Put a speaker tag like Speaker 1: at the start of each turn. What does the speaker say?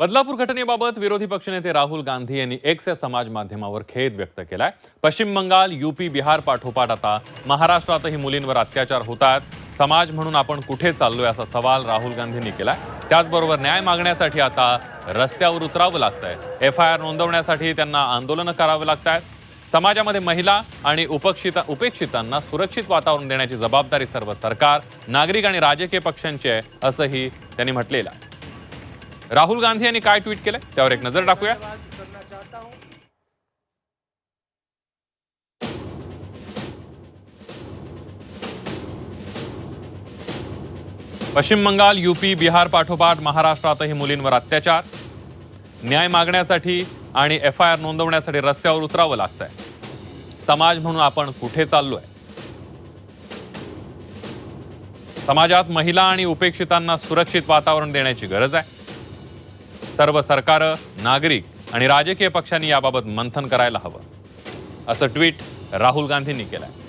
Speaker 1: बदलापूर घटनेबाबत विरोधी पक्षनेते राहुल गांधी यांनी एक्स या समाज माध्यमावर खेद व्यक्त केलाय. पश्चिम बंगाल युपी बिहार पाठोपाठ आता महाराष्ट्रातही मुलींवर अत्याचार होतात समाज म्हणून आपण कुठे चाललोय असा सवाल राहुल गांधींनी केलाय. त्याचबरोबर न्याय मागण्यासाठी आता रस्त्यावर उतरावं लागतंय. एफ आय आर नोंदवण्यासाठी त्यांना आंदोलनं करावं लागत आहेत समाजामध्ये महिला आणि उपक्षिता उपेक्षितांना सुरक्षित वातावरण देण्याची जबाबदारी सर्व सरकार नागरिक आणि राजकीय पक्षांची आहे असंही त्यांनी म्हटलेलं आहे. राहुल गांधी यांनी काय ट्विट केलंय? त्यावर एक नजर टाकूया. पश्चिम बंगाल युपी बिहार पाठोपाठ महाराष्ट्रातही मुलींवर अत्याचार. न्याय मागण्यासाठी आणि एफ आय आर नोंदवण्यासाठी रस्त्यावर उतरावं लागतंय. समाज म्हणून आपण कुठे चाललोय? समाजात महिला आणि उपेक्षितांना सुरक्षित वातावरण देण्याची गरज आहे. सर्व सरकारं नागरिक आणि राजकीय पक्षांनी याबाबत मंथन करायला हवं. असं ट्विट राहुल गांधींनी केलं आहे